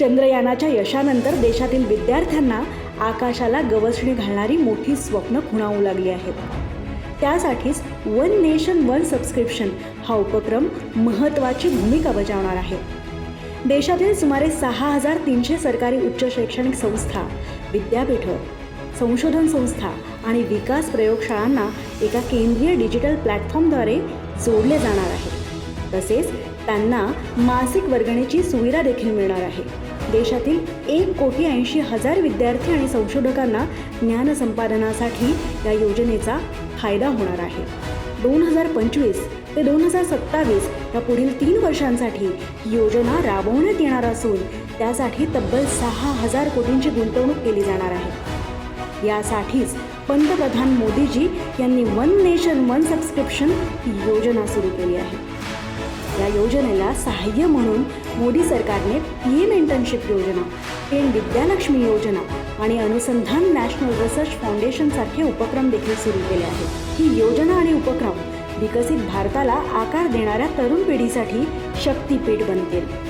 चंद्रयानाच्या यशानंतर देशातील विद्यार्थ्यांना आकाशाला गवसणी घालणारी मोठी स्वप्न खुणावू लागली आहेत. त्यासाठीच वन नेशन वन सबस्क्रिप्शन हा उपक्रम महत्त्वाची भूमिका बजावणार आहे. देशातील सुमारे सहा हजार तीनशे सरकारी उच्च शैक्षणिक संस्था विद्यापीठं संशोधन संस्था आणि विकास प्रयोगशाळांना एका केंद्रीय डिजिटल प्लॅटफॉर्मद्वारे जोडले जाणार आहे. तसेच त्यांना मासिक वर्गणीची सुविधा देखील मिळणार आहे. देशातील एक कोटी ऐंशी हजार विद्यार्थी आणि संशोधकांना ज्ञान संपादनासाठी या योजनेचा फायदा होणार आहे. दोन हजार पंचवीस ते दोन हजार सत्तावीस या पुढील तीन वर्षांसाठी ही योजना राबवण्यात येणार असून त्यासाठी तब्बल सहा हजार कोटींची गुंतवणूक केली जाणार आहे. यासाठीच पंतप्रधान मोदीजी यांनी वन नेशन वन सबस्क्रिप्शन ही योजना सुरू केली आहे. या योजनेला सहाय्य म्हणून मोदी सरकारने पी एम इंटर्नशिप योजना पी एम विद्यालक्ष्मी योजना आणि अनुसंधान नॅशनल रिसर्च फाउंडेशनसारखे उपक्रम देखील सुरू केले आहेत. ही योजना आणि उपक्रम विकसित भारताला आकार देणाऱ्या तरुण पिढीसाठी शक्तीपीठ बनतील.